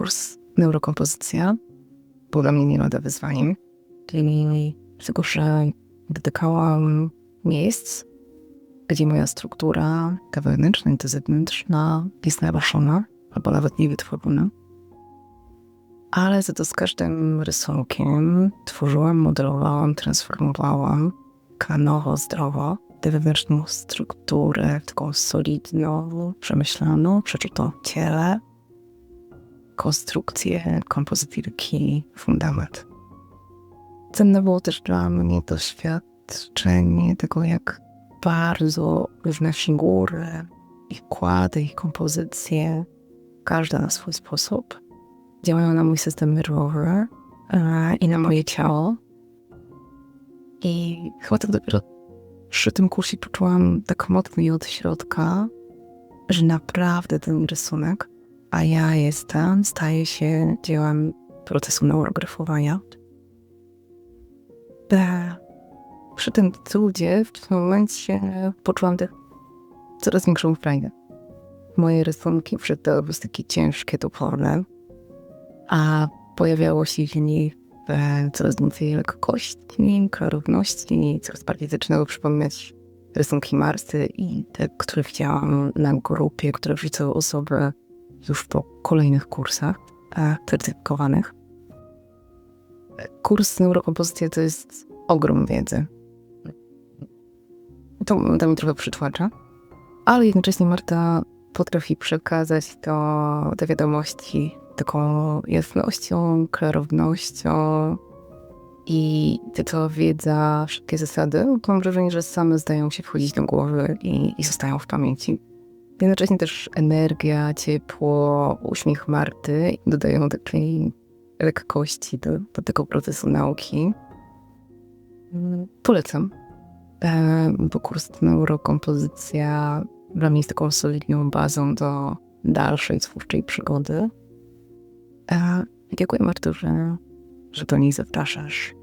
kurs neurokompozycja był dla mnie nie lada wyzwaniem. Czyli tego, że dotykałam miejsc, gdzie moja struktura, ta wewnętrzna i ta zewnętrzna jest naruszona, albo nawet niewytworzona. Ale za to z każdym rysunkiem tworzyłam, modelowałam, transformowałam kanowo, zdrowo tę wewnętrzną strukturę, taką solidną, przemyślaną, przeczytą ciele, konstrukcję, kompozytylki, fundament. Cenne było też dla mnie doświadczenie tego, jak bardzo różne figury, ich kłady, ich kompozycje, każda na swój sposób, działają na mój system nerwowy e, i na moje ciało. I chyba tak dopiero przy tym kursie poczułam tak mocno od środka, że naprawdę ten rysunek, a ja jestem, staje się dziełem procesu neurografowania. Przy tym cudzie w tym momencie poczułam też coraz większą frajdę. Moje rysunki przestały być takie ciężkie, toporne, a pojawiało się w nich e, coraz więcej lekkości, klarowności, coraz bardziej zaczynały przypominać rysunki Marsy i te, które widziałam na grupie, które wrzucały osoby już po kolejnych kursach e, certyfikowanych. Kurs neurokompozycja to jest ogrom wiedzy. To, to mnie trochę przytłacza, ale jednocześnie Marta potrafi przekazać to, te wiadomości taką jasnością, klarownością i to wiedza, wszystkie zasady, mam wrażenie, że same zdają się wchodzić do głowy i, i zostają w pamięci. Jednocześnie też energia, ciepło, uśmiech Marty dodają takiej lekkości do, do tego procesu nauki. Mm, Polecam, bo kurs neurokompozycja dla mnie jest taką solidną bazą do dalszej twórczej przygody. E, Dziękuję Martu, że, że do niej zapraszasz.